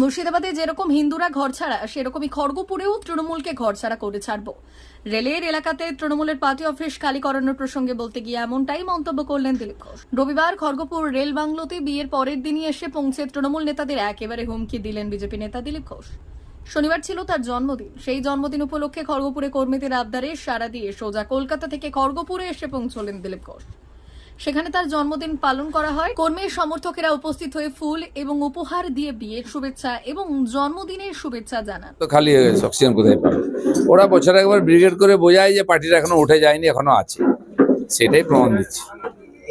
মুর্শিদাবাদে যেরকম হিন্দুরা ঘর ছাড়া, সেরকমই খড়গপুরেও তৃণমূলকে ঘর ছাড়া করে ছাড়বো। রেলের এলাকাতে তৃণমূলের পার্টি অফিস খালি করানোর প্রসঙ্গে বলতে গিয়ে এমনটাই মন্তব্য করলেন দিলীপ ঘোষ। রবিবার খড়গপুর রেল বাংলোতে বিয়ের পরের দিনই এসে পৌঁছে তৃণমূল নেতাদের একেবারে হুমকি দিলেন বিজেপি নেতা দিলীপ ঘোষ। শনিবার ছিল তার জন্মদিন। সেই জন্মদিন উপলক্ষে খড়গপুরে কর্মীদের আবদারে সারা দিয়ে সোজা কলকাতা থেকে খড়গপুরে এসে পৌঁছলেন দিলীপ ঘোষ। সেখানে তার জন্মদিন পালন করা হয়। কর্মীর সমর্থকেরা উপস্থিত হয়ে ফুল এবং উপহার দিয়ে বিয়ের শুভেচ্ছা এবং জন্মদিনের শুভেচ্ছা জানান। তো খালি হয়ে গেছে অক্সিজেন কোথায় পাবে? ওরা বছরে একবার ব্রিগেড করে বোঝায় যে পার্টিটা এখনও উঠে যায়নি এখনও আছে। সেটাই প্রমাণ দিচ্ছে।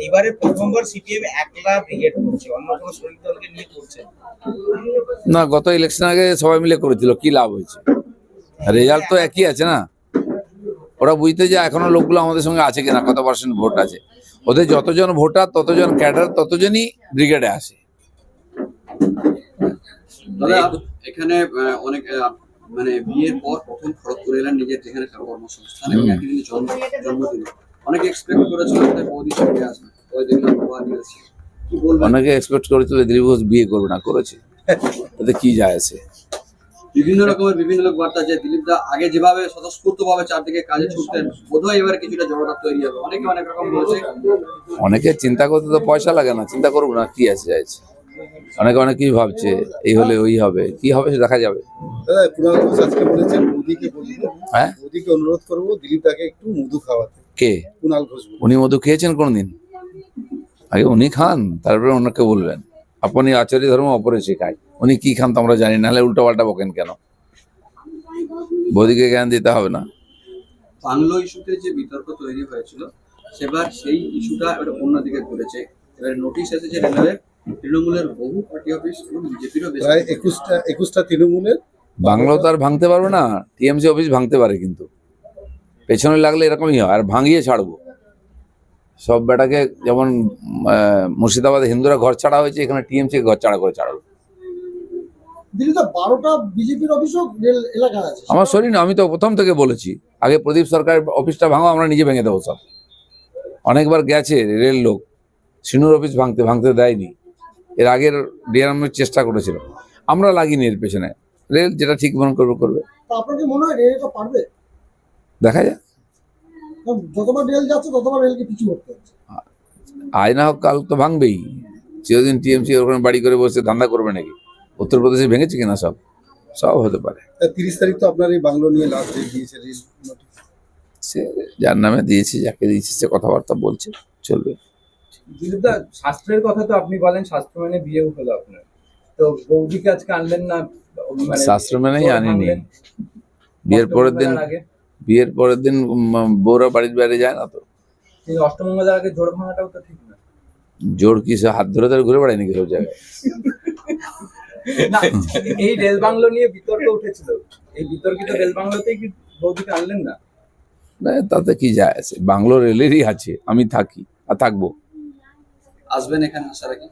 এইবারে প্রথমবার সিপিএম একলা ব্রিগেড করছে অন্য কোনো শরিক দলকে নিয়ে করছে? না গত ইলেকশন আগে সবাই মিলে করেছিল কি লাভ হয়েছে? রেজাল্ট তো একই আছে না? ওরা বুঝতে যে এখনও লোকগুলো আমাদের সঙ্গে আছে কিনা কত পার্সেন্ট ভোট আছে? ওদের যতজন ভোটার ততজন ক্যাডার ততজনই ব্রিগেডে আসে। এখানে অনেক মানে বিয়ের পর প্রথম খড়গপুর এলেন নিজের যেখানে কর্মসংস্থান এবং একই দিনে জন্মদিন। অনেকে এক্সপেক্ট করেছিল যে বৌদি সঙ্গে আসবে। ওই দেখলাম বাবা নিয়েছে অনেকে এক্সপেক্ট করেছিল দিলীপ ঘোষ বিয়ে করবে না করেছে। এতে কি যায় আছে? বিভিন্ন রকমের বিভিন্ন লোক বার্তা যে দিলীপ দা আগে যেভাবে স্বতঃস্ফূর্ত ভাবে চারদিকে কাজে ছুটতেন বোধহয় এবারে কিছুটা জড়তা তৈরি হবে। অনেকে অনেক রকম বলেছে। অনেকে চিন্তা করতে তো পয়সা লাগে না চিন্তা করব না কি আছে যাচ্ছে অনেকে অনেকেই ভাবছে এই হলে ওই হবে কি হবে সে দেখা যাবে। আজকে বলেছেন মোদিকে হ্যাঁ? মোদিকে অনুরোধ করব দিলীপ দাকে একটু মধু খাওয়াতে। কে? কুণাল ঘোষ উনি মধু খেয়েছেন কোনদিন? আগে উনি খান তারপরে ওনাকে বলবেন। আপনি আচার্য ধর্ম অপরে শেখায় উনি কি খান তো আমরা জানি না হলে উল্টো পাল্টা বকেন কেন? বৌদিকে জ্ঞান দিতে হবে না। বাংলো ইস্যুতে যে বিতর্ক তৈরি হয়েছিল সেবার সেই ইস্যুটা এবার অন্যদিকে ঘুরেছে। এবার নোটিশ এসেছে রেলওয়ের তৃণমূলের বহু পার্টি অফিস এবং বিজেপিরও প্রায় একুশটা একুশটা তৃণমূলের। বাংলো তো আর ভাঙতে পারবে না টিএমসি অফিস ভাঙতে পারে কিন্তু। পেছনে লাগলে এরকমই হয় আর ভাঙিয়ে ছাড়বো। সব বেটাকে যেমন মুর্শিদাবাদে হিন্দুরা ঘর ছাড়া হয়েছে এখানে টিএমসি ঘর ছাড়া করে ছাড়বো দিল্লিতে বারোটা বিজেপির অফিসও রেল এলাকা আছে। আমার শরীর না আমি তো প্রথম থেকে বলেছি। আগে প্রদীপ সরকার অফিসটা ভাঙো আমরা নিজে ভেঙে দেবো সব। অনেকবার গেছে রেল লোক সিনুর অফিস ভাঙতে ভাঙতে দেয়নি। এর আগের ডিআরএমের চেষ্টা করেছিল। আমরা লাগিনি এর পেছনে। রেল যেটা ঠিক মনে করবে করবে। তা আপনার কি মনে হয় রেল এটা পারবে? দেখা যায় যতবার রেল যাচ্ছে ততবার রেলকে পিছু করতে হচ্ছে। আজ না হোক কাল তো ভাঙবেই। চিরদিন টিএমসি ওখানে বাড়ি করে বসে ধান্দা করবে নাকি? উত্তরপ্রদেশে ভেঙেছে কিনা সব সব হতে পারে। তিরিশ তারিখ তো আপনার এই বাংলো নিয়ে লাস্ট ডেট দিয়েছে রেল সে যার নামে দিয়েছে যাকে দিয়েছে সে কথাবার্তা বলছে চলবে। শাস্ত্রের কথা তো আপনি বলেন শাস্ত্র মানে বিয়েও হলো আপনার। তো বৌদিকে আজকে আনলেন না মানে শাস্ত্র মেনেই আনিনি। বিয়ের পরের দিন আগে। বিয়ের পরের দিন বউরা বাড়ির বাইরে যায় না তো। কিন্তু অষ্টমঙ্গলার আগে জোর ভাঙাটাও তো ঠিক না। জোর কি হাত ধরে ধরে ঘুরে বেড়ায় নাকি সব জায়গায়? না এই রেল বাংলো নিয়ে বিতর্ক উঠেছিল। এই বিতর্কিত রেল বাংলোতেই কি বৌদিকে আনলেন না? না, তাতে কি যায় আছে? বাংলো রেলেরই আছে আমি থাকি আর থাকব। আসবেন এখানে আসার আগে?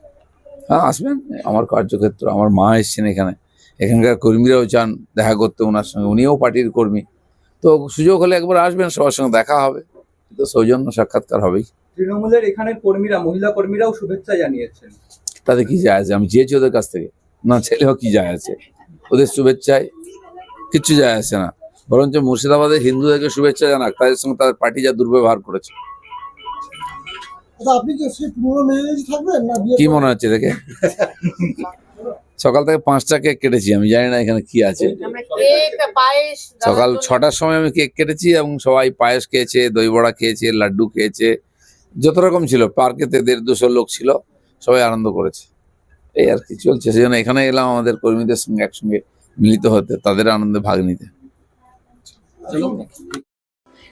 হ্যাঁ আসবেন। আমার কার্যক্ষেত্র আমার মা এসছেন এখানে। এখানকার কর্মীরাও চান দেখা করতে ওনার সঙ্গে উনিও পার্টির কর্মী। তো সুযোগ হলে একবার আসবেন সবার সঙ্গে দেখা হবে। তো সৌজন্য সাক্ষাৎকার হবেই। তৃণমূলের এখানের কর্মীরা মহিলা কর্মীরাও শুভেচ্ছা জানিয়েছেন। তাতে কি যায় আছে? আমি চেয়েছি ওদের কাছ থেকে। না ছেলেও কি যায় আছে। ওদের শুভেচ্ছায় কিচ্ছু যায় আসে না। বরঞ্চ মুর্শিদাবাদের হিন্দুদেরকে শুভেচ্ছা জানাক তাদের সঙ্গে তাদের পার্টি যা দুর্ব্যবহার করেছে। আচ্ছা কি মনে হচ্ছে দেখে? সকাল থেকে পাঁচটা কেক কেটেছি আমি জানি না এখানে কি আছে। আমরা কেক পায়েস সকাল ছটার সময় আমি কেক কেটেছি এবং সবাই পায়েস খেয়েছে দই বড়া খেয়েছে লাড্ডু খেয়েছে যত রকম ছিল পার্কেতে দেড় দুশো লোক ছিল সবাই আনন্দ করেছে। এই আর কি চলছে। সেই জন্য এখানে এলাম আমাদের কর্মীদের সঙ্গে একসঙ্গে মিলিত হতে, তাদের আনন্দে ভাগ নিতে।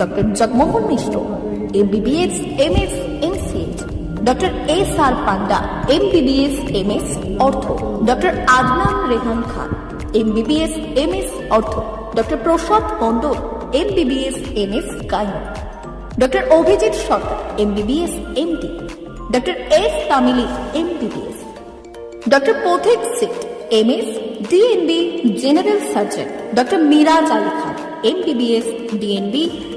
Doctor Jagmohan Mishra, MBBS, MS MCH doctor S R Panda, MBBS, MS, ortho, doctor Adnan Rehan Khan, MBBS, MS, ortho, doctor Prasad Mondal, MBBS, MS gynae doctor Abhijit Sarkar, MBBS, MD, doctor S Tamili, MBBS, doctor Pathik Sit MS, DNB, general surgeon, doctor Miraj Ali Khan, MBBS, DNB